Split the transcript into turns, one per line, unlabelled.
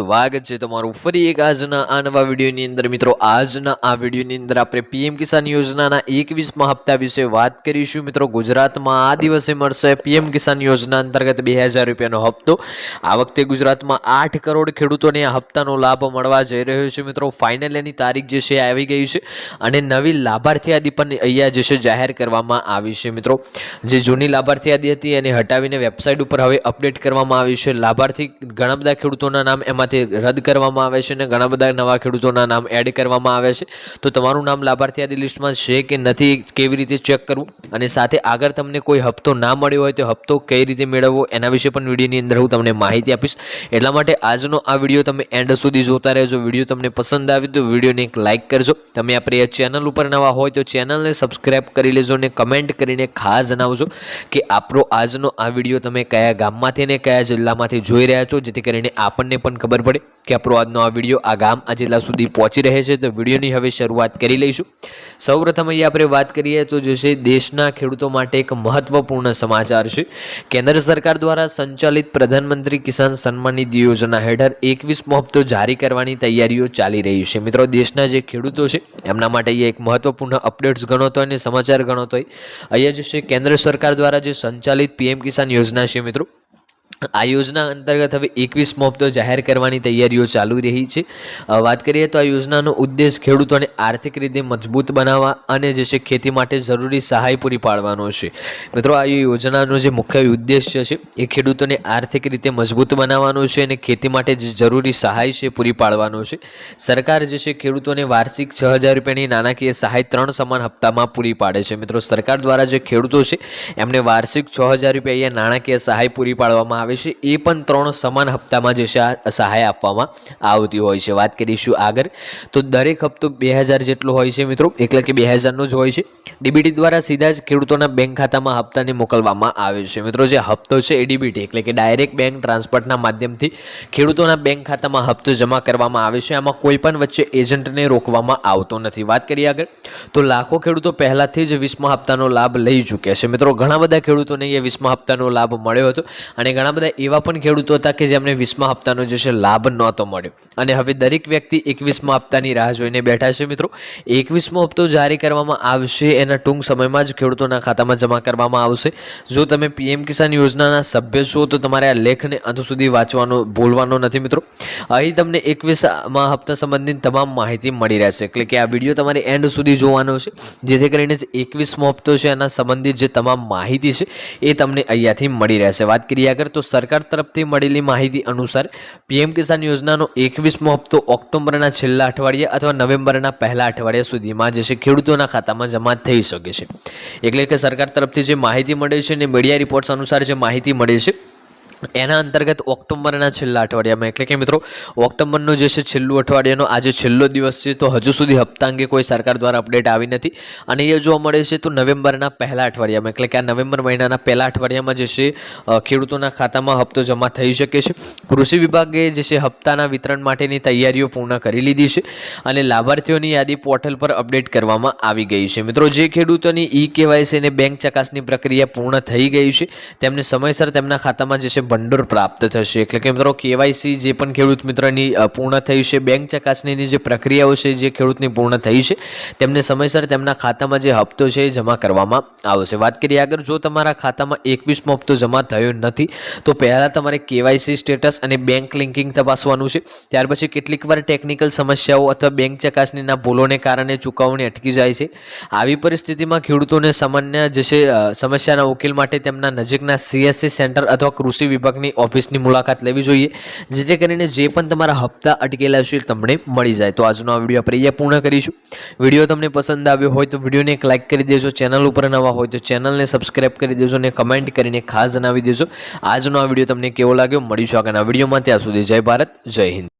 સ્વાગત છે તમારું ફરી એક આજના આ નવા વિડીયોની અંદર. મિત્રો, આજના આ વિડીયોની અંદર આપણે પીએમ કિસાન યોજનાના એકવીસમાં હપ્તા વિશે વાત કરીશું. મિત્રો, ગુજરાતમાં આ દિવસે મળશે પીએમ કિસાન યોજના અંતર્ગત બે હજાર રૂપિયાનો હપ્તો. આ વખતે ગુજરાતમાં આઠ કરોડ ખેડૂતોને આ હપ્તાનો લાભ મળવા જઈ રહ્યો છે. મિત્રો ફાઇનલ એની તારીખ જે છે આવી ગઈ છે અને નવી લાભાર્થી યાદી પણ અહીંયા જે છે જાહેર કરવામાં આવી છે. મિત્રો, જે જૂની લાભાર્થી યાદી હતી એને હટાવીને વેબસાઇટ ઉપર હવે અપડેટ કરવામાં આવી છે. લાભાર્થી ઘણા બધા ખેડૂતોના નામ એમાંથી રદ કરવામાં આવે છે અને ઘણા બધા નવા ખેડૂતોના નામ એડ કરવામાં આવે છે. તો તમારું નામ લાભાર્થી યાદી લિસ્ટમાં છે કે નથી, કેવી રીતે ચેક કરવું? અને સાથે આગળ તમને કોઈ હપ્તો ના મળ્યો હોય તો હપ્તો કઈ રીતે મેળવવો એના વિશે પણ વિડીયોની અંદર હું તમને માહિતી આપીશ. એટલા માટે આજનો આ વીડિયો તમે એન્ડ સુધી જોતા રહેજો. વીડિયો તમને પસંદ આવે તો વિડીયોને એક લાઇક કરજો. તમે આપણે ચેનલ ઉપર નવા હોય તો ચેનલને સબસ્ક્રાઈબ કરી લેજો અને કમેન્ટ કરીને ખાસ જણાવજો કે આપણો આજનો આ વીડિયો તમે કયા ગામમાંથી અને કયા જિલ્લામાંથી જોઈ રહ્યા છો, જેથી કરીને આપણને પણ ખબર પડે કે આપણો આજનો આ વીડિયો આ ગામ આ જિલ્લા સુધી પહોંચી રહે છે. તો વિડીયોની હવે શરૂઆત કરી લઈશું. સૌપ્રથમ અહીંયા આપણે વાત કરીએ તો જે દેશના ખેડૂતો માટે એક મહત્વપૂર્ણ સમાચાર છે. કેન્દ્ર સરકાર દ્વારા સંચાલિત પ્રધાનમંત્રી કિસાન સન્માન નિધિ યોજના હેઠળ એકવીસમો હપ્તો જારી કરવાની તૈયારીઓ ચાલી રહી છે. મિત્રો, દેશના જે ખેડૂતો છે, એમના માટે અહીંયા એક મહત્વપૂર્ણ અપડેટ્સ ગણો તો અને સમાચાર ગણોતો અહીંયા જે કેન્દ્ર સરકાર દ્વારા જે સંચાલિત પીએમ કિસાન યોજના છે મિત્રો આ યોજના અંતર્ગત હવે એકવીસ હપ્તો જાહેર કરવાની તૈયારીઓ ચાલુ રહી છે. વાત કરીએ તો આ યોજનાનો ઉદ્દેશ ખેડૂતોને આર્થિક રીતે મજબૂત બનાવવા અને જે છે ખેતી માટે જરૂરી સહાય પૂરી પાડવાનો છે. મિત્રો, આ યોજનાનો જે મુખ્ય ઉદ્દેશ્ય છે એ ખેડૂતોને આર્થિક રીતે મજબૂત બનાવવાનો છે અને ખેતી માટે જે જરૂરી સહાય છે પૂરી પાડવાનો છે. સરકાર જે છે ખેડૂતોને વાર્ષિક છ હજાર રૂપિયાની નાણાકીય સહાય ત્રણ સમાન હપ્તામાં પૂરી પાડે છે. મિત્રો, સરકાર દ્વારા જે ખેડૂતો છે એમને વાર્ષિક છ હજાર રૂપિયા નાણાકીય સહાય પૂરી પાડવામાં આવે છે, એ પણ ત્રણ સમાન હપ્તામાં જે છે, આ સહાય આપવામાં આવતી હોય છે. વાત કરીશું આગળ. તો દરેક હપ્તો બે હજાર જેટલો હોય છે મિત્રો. એટલે કે બે હજારનો જ હોય છે. ડીબીટી દ્વારા સીધા જ ખેડૂતોના બેંક ખાતામાં હપ્તાને મોકલવામાં આવે છે. મિત્રો, જે હપ્તો છે એ ડીબીટી, એટલે કે ડાયરેક્ટ બેંક ટ્રાન્સફરના માધ્યમથી ખેડૂતોના બેંક ખાતામાં હપ્તો જમા કરવામાં આવે છે. આમાં કોઈ પણ વચ્ચે એજન્ટને રોકવામાં આવતો નથી. વાત કરીએ આગળ. તો લાખો ખેડૂતો પહેલાંથી જ વીસમા હપ્તાનો લાભ લઈ ચૂક્યા છે. મિત્રો, ઘણા બધા ખેડૂતોને એ વીસમા હપ્તાનો લાભ મળ્યો હતો અને ઘણા બધા એવા પણ ખેડૂતો હતા કે જેમને વીસમા હપ્તાનો જે છે લાભ નહોતો મળ્યો. અને હવે દરેક વ્યક્તિ એકવીસમા હપ્તાની રાહ જોઈને બેઠા છે મિત્રો. એકવીસમો હપ્તો જારી કરવામાં આવશે, એના ટૂંક સમયમાં જ ખેડૂતોના ખાતામાં જમા કરવામાં આવશે. જો તમે પીએમ કિસાન યોજનાના સભ્ય છો, તો તમારે આ લેખને અંત સુધી વાંચવાનો, ભૂલવાનો નથી મિત્રો. અહીં તમને એકવીસમાં હપ્તા સંબંધિત તમામ માહિતી મળી રહેશે. એટલે કે આ વીડિયો તમારે એન્ડ સુધી જોવાનો છે. જેથી કરીને જે એકવીસમો હપ્તો છે, એના સંબંધિત જે તમામ માહિતી છે, એ તમને અહીંયાથી મળી રહેશે. વાત કરીએ આગળ, તો સરકાર તરફથી મળેલી માહિતી અનુસાર પીએમ કિસાન યોજનાનો એકવીસમો હપ્તો ઓક્ટોબરના છેલ્લા અઠવાડિયા અથવા નવેમ્બરના પહેલા અઠવાડિયા સુધીમાં જે છે ખેડૂતોના ખાતામાં જમા થઈ શકે છે. એટલે કે સરકાર તરફથી જે માહિતી મળે છે અને મીડિયા રિપોર્ટ્સ અનુસાર જે માહિતી મળે છે એના અંતર્ગત ઓક્ટોબરના છેલ્લા અઠવાડિયામાં. એટલે કે મિત્રો, ઓક્ટોબરનો જે છે છેલ્લું અઠવાડિયાનો, આજે છેલ્લો દિવસ છે, તો હજુ સુધી હપ્તા અંગે કોઈ સરકાર દ્વારા અપડેટ આવી નથી. અને એ જોવા મળે છે, તો નવેમ્બરના પહેલા અઠવાડિયામાં, એટલે કે આ નવેમ્બર મહિનાના પહેલા અઠવાડિયામાં જે છે ખેડૂતોના ખાતામાં હપ્તો જમા થઈ શકે છે. કૃષિ વિભાગે જે છે, હપ્તાના વિતરણ માટેની તૈયારીઓ પૂર્ણ કરી લીધી છે અને લાભાર્થીઓની યાદી પોર્ટલ પર અપડેટ કરવામાં આવી ગઈ છે. મિત્રો, જે ખેડૂતોની ઈ કેવાયસી અને બેંક ચકાસણી પ્રક્રિયા પૂર્ણ થઈ ગઈ છે, તેમને સમયસર તેમના ખાતામાં જે છે ભંડોળ પ્રાપ્ત થશે. એટલે કે મિત્રો કેવાયસી જે પણ ખેડૂત મિત્રની પૂર્ણ થઈ છે, બેંક ચકાસણીની જે પ્રક્રિયાઓ છે, જે ખેડૂતની પૂર્ણ થઈ છે, તેમને સમયસર તેમના ખાતામાં જે હપ્તો છે એ જમા કરવામાં આવશે. વાત કરીએ આગળ, જો તમારા ખાતામાં એકવીસમો હપ્તો જમા થયો નથી, તો પહેલાં તમારે કેવાયસી સ્ટેટસ અને બેંક લિંકિંગ તપાસવાનું છે. ત્યાર પછી કેટલીકવાર ટેકનિકલ સમસ્યાઓ અથવા બેંક ચકાસણીના ભૂલોને કારણે ચૂકવણી અટકી જાય છે. આવી પરિસ્થિતિમાં ખેડૂતોને સામાન્ય, જે છે સમસ્યાના ઉકેલ માટે તેમના નજીકના સીએસસી સેન્ટર અથવા કૃષિ વિભાગની ઓફિસની મુલાકાત લેવી જોઈએ, જેથી કરીને જે પણ તમારા હપ્તા અટકેલા છે તમને મળી જાય. તો આજનો આ વીડિયો આપણે પૂર્ણ કરીશું. વીડિયો તમને પસંદ આવ્યો હોય તો વિડીયોને એક લાઇક કરી દેજો. ચેનલ ઉપર નવા હોય તો ચેનલને સબસ્ક્રાઇબ કરી દેજો અને કમેન્ટ કરીને ખાસ જણાવી દેજો. આજનો આ વીડિયો તમને કેવો લાગ્યો? મળીશું આગળના વિડીયોમાં. ત્યાં સુધી જય ભારત, જય હિન્દ.